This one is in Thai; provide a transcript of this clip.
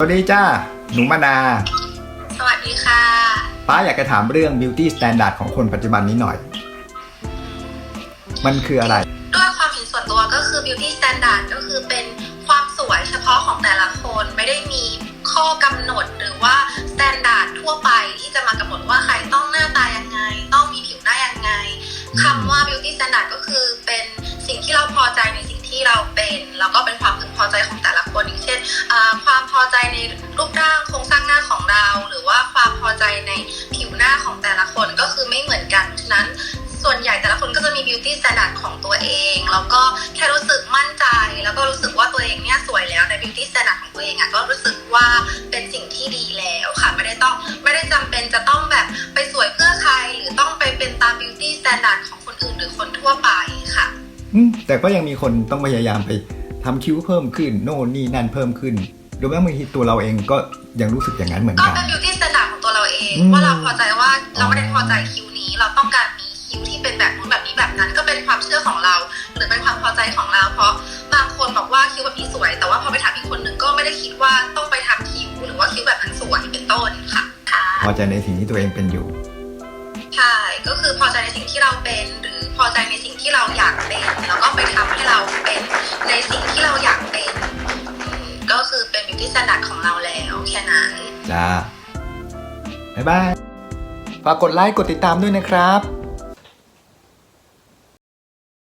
สวัสดีจ้า หนูมานา สวัสดีค่ะ ป้าอยากจะถามเรื่อง beauty standard ของคนปัจจุบันนี้หน่อย มันคืออะไร ด้วยความเห็นส่วนตัวก็คือ beauty standard ก็คือเป็นความสวยเฉพาะของแต่ละคน ไม่ได้มีข้อกำหนดหรือว่า standard ทั่วไปที่จะมากำหนดว่าใครต้องหน้าตายังไง ต้องมีผิวหน้ายังไงอืมคำว่า beauty standard ก็คือ อใจในรูปร่างโครงสร้างหน้าของเรา หรือว่าความพอใจในผิวหน้าของแต่ละคนก็คือไม่เหมือนกันฉะนั้นส่วนใหญ่แต่ละคนก็จะมี beauty standard ของตัวเอง แล้วก็แค่รู้สึกมั่นใจ แล้วก็รู้สึกว่าตัวเองเนี่ยสวยแล้วใน beauty standard ของตัวเองอะก็รู้สึกว่าเป็นสิ่งที่ดีแล้วค่ะ ไม่ได้ต้องไม่ได้จำเป็นจะต้องแบบไปสวยเพื่อใคร หรือต้องไปเป็นตาม beauty standard ของคนอื่นหรือคนทั่วไปค่ะอืมแต่ก็ยังมีคนต้องพยายามไปทำคิ้วเพิ่มขึ้น โน่นนี่นั่นเพิ่มขึ้น หรือว่าบางทีตัวเราเองก็ยังรู้สึกอย่างนั้นเหมือนก็กัน เป็น beauty standard ของตัวเราเอง อืมว่าเราพอใจว่าเราไม่ได้พอใจคิ้วนี้ เราต้องการมีคิ้วที่เป็นแบบนู้นแบบนี้แบบนั้น ก็เป็นความเชื่อของเรา หรือเป็นความพอใจของเรา เพราะบางคนบอกว่าคิ้วแบบนี้สวย แต่ว่าพอไปถามอีกคนนึงก็ไม่ได้คิดว่าต้องไปทำคิ้วหรือว่าคิ้วแบบนั้นสวยเป็นต้นค่ะค่ะพอใจในสิ่งที่ตัวเองเป็นอยู่ ใช่ก็คือพอใจในสิ่งที่เราเป็น หรือพอใจในสิ่งที่เรา ของเราแล้วแค่นั้น จ้า บ๊ายบาย ฝากกดไลค์กดติดตามด้วยนะครับ